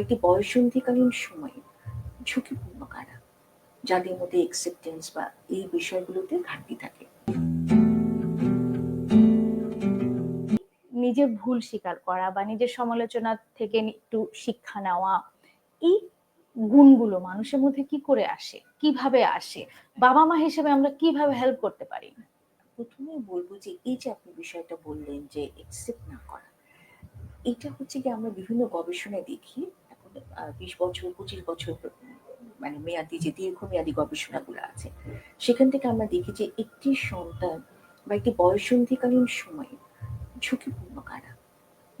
একটি বয়সন্ধিকালীন সময়ে ঝুঁকিপূর্ণ কারা যাদের মধ্যে একসেপ্টেন্স বা এই বিষয়গুলোতে ঘাটতি থাকে? নিজের ভুল স্বীকার করা বা নিজের সমালোচনা থেকে একটু শিক্ষা নেওয়া এই গুণগুলো মানুষের মধ্যে কি করে আসে? কীভাবে আসে? বাবা মা হিসেবে আমরা কীভাবে হেল্প করতে পারি? প্রথমে বলব যে এই যে আপনি বিষয়টা বললেন যে একসেপ্ট না করা এটা হচ্ছে কি আমরা বিভিন্ন গবেষণায় দেখি বিশ বছর, পঁচিশ বছর মানে মেয়াদি যে দীর্ঘমেয়াদী গবেষণাগুলো আছে, সেখান থেকে আমরা দেখি যে একটি সন্তান বা একটি বয়সন্ধিকালীন সময়ে ঝুঁকিপূর্ণ কারা?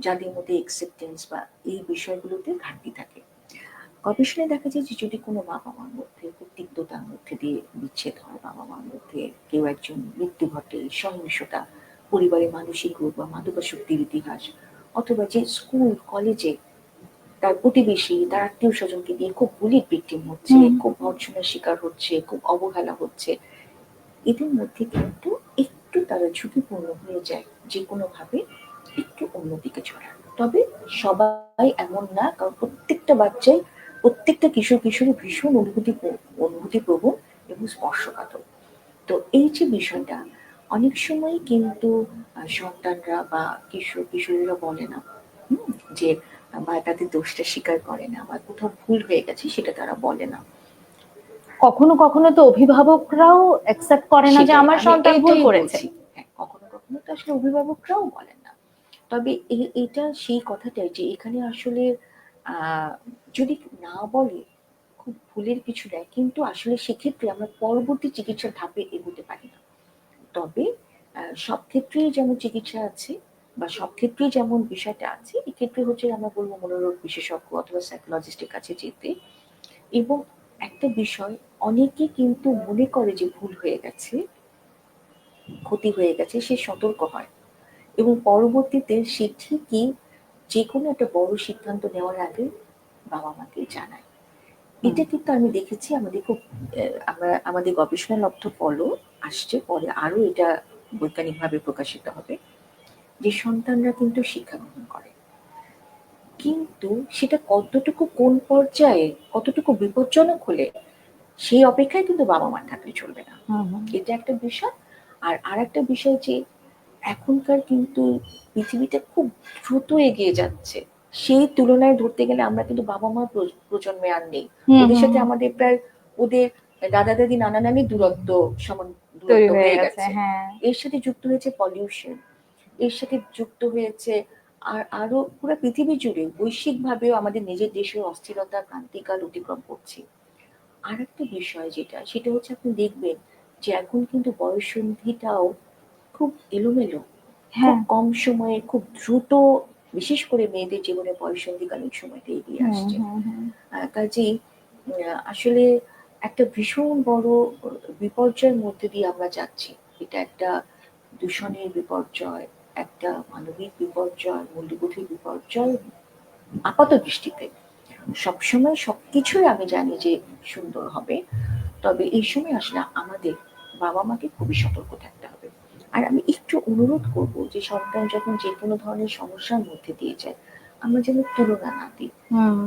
যাদের মধ্যে একসেপ্টেন্স বা এই বিষয়গুলোতে ঘাটতি থাকে। গবেষণায় দেখা যায় যে যদি কোনো বাবা মার মধ্যে তিক্ততার মধ্যে দিয়ে বিচ্ছেদ হয় বাবা মার মধ্যে কেউ একজন মৃত্যু ঘটে, সহিংসতা পরিবারে মানসিক রোগ বা মাদকাসক্তির ইতিহাস, অথবা যে স্কুল কলেজে তার প্রতিবেশী তার আত্মীয় স্বজনকে দিয়ে খুব বুলির ভিকটিম হচ্ছে খুব ভর্সনার শিকার হচ্ছে খুব অবহেলা হচ্ছে। এদের মধ্যে কিন্তু একটু তারা ঝুঁকিপূর্ণ হয়ে যায় যে কোনো ভাবে একটু অন্যদিকে ছড়ার তবে সবাই এমন না কারণ প্রত্যেকটা বাচ্চাই প্রত্যেকটা কিশোর কিশোরী ভীষণ অনুভূতি অনুভূতি প্রবণ এবং স্পর্শকাতর। তো এই যে বিষয়টা অনেক সময় কিন্তু সন্তানরা বা কিশোর কিশোরীরা বলে না হুম, যে বা তাদের দোষটা স্বীকার করে না বা কোথাও ভুল হয়ে গেছে সেটা তারা বলে না। কখনো কখনো তো অভিভাবকরাও অ্যাকসেপ্ট করে না যে আমার সন্তান ভুল করেছে। হ্যাঁ, কখনো কখনো তো আসলে অভিভাবকরাও বলেন না। তবে এটা সেই কথাটাই যে এখানে আসলে আহ, যদি না বলে খুব ভুলের কিছু দেয় কিন্তু আসলে সেক্ষেত্রে আমরা পরবর্তী চিকিৎসার ধাপে এগোতে পারি না। তবে সব ক্ষেত্রেই যেমন চিকিৎসা আছে বা সব ক্ষেত্রেই যেমন বিষয়টা আছে এক্ষেত্রে হচ্ছে আমরা বলব মনোরোগ বিশেষজ্ঞ অথবা সাইকোলজিস্টের কাছে যেতে। এবং একটা বিষয় অনেকে কিন্তু মনে করে যে ভুল হয়ে গেছে ক্ষতি হয়ে গেছে সে সতর্ক হয়। এবং পরবর্তীতে সে ঠিকই যে কোনো একটা বড় সিদ্ধান্ত নেওয়ার আগে বাবা মাকে জানায় এটা কিন্তু আমি দেখেছি আমাদের খুব আমরা আমাদের গবেষণা লব্ধ ফলও আসছে পরে আরও এটা বৈজ্ঞানিকভাবে প্রকাশিত হবে। যে সন্তানরা কিন্তু শিক্ষা গ্রহণ করে। কিন্তু সেটা কতটুকু কোন পর্যায়ে কতটুকু বিপজ্জনক হলে সেই অপেক্ষায় কিন্তু বাবা মা থাকলে চলবে না। এটা একটা বিষয়। আর আর একটা বিষয় যে এখনকার কিন্তু পৃথিবীটা খুব দ্রুত এগিয়ে যাচ্ছে। সেই তুলনায় ধরতে গেলে আমরা কিন্তু বাবা মা প্র- প্রজন্মে আর নেই। ওদের সাথে আমাদের প্রায় ওদের দাদা দাদি নানা নানি দূরত্ব সমান দূরত্ব গেছে গেছে। হ্যাঁ। এর সাথে যুক্ত হয়েছে পলিউশন এর সাথে যুক্ত হয়েছে। আর আরও পুরো পৃথিবী জুড়ে বৈশ্বিক ভাবেও আমাদের নিজের দেশের অস্থিরতা ক্রান্তিকাল অতিক্রম করছে। আর একটা বিষয় যেটা সেটা হচ্ছে আপনি দেখবেন যে এখন কিন্তু বয়সন্ধিটাও খুব এলোমেলো। হ্যাঁ। খুব কম সময়ে খুব দ্রুত বিশেষ করে মেয়েদের জীবনে বয়সন্ধিকালীন সময়টা এগিয়ে আসছে। হুম, হুম। আহ, কাজেই আসলে একটা ভীষণ বড় বিপর্যয়ের মধ্যে দিয়ে আমরা যাচ্ছি। এটা একটা দূষণের বিপর্যয়। একটা মানবিক বিপর্যয় মূল্যবোধের বিপর্যয় আপাত দৃষ্টিতে। সবসময় সবকিছুই আমি জানি যে সুন্দর হবে তবে এই সময় আসলে আমাদের বাবা মাকে খুবই সতর্ক থাকতে হবে। আর আমি একটু অনুরোধ করব যে সন্তান যখন যে কোনো ধরনের সমস্যার মধ্যে দিয়ে যায় আমরা যেন তুলনা না দিই।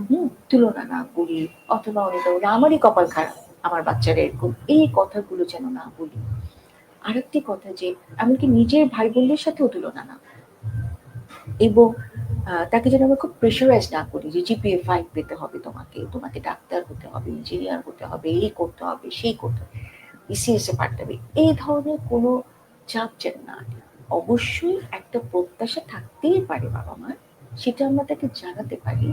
হুম, তুলনা না করি অথবা অনেকটা বলে আমারই কপাল খারাপ আমার বাচ্চারা এরকম। এই কথাগুলো যেন না বলি। আরেকটি কথা যে, এমনকি নিজের ভাই বোনদের সাথেও তুলনা না। এবং তাকে যেন আমরা খুব প্রেশারাইজ না করি যে জিপিএ ফাইভ পেতে হবে তোমাকে তোমাকে ডাক্তার হতে হবে ইঞ্জিনিয়ার হতে হবে এই করতে হবে, সেই করতে হবে। বিসিএস এ পারতে হবে। এই ধরনের কোনো চাপ যেন না অবশ্যই একটা প্রত্যাশা থাকতেই পারে বাবা মার সেটা আমরা তাকে জানাতে পারি।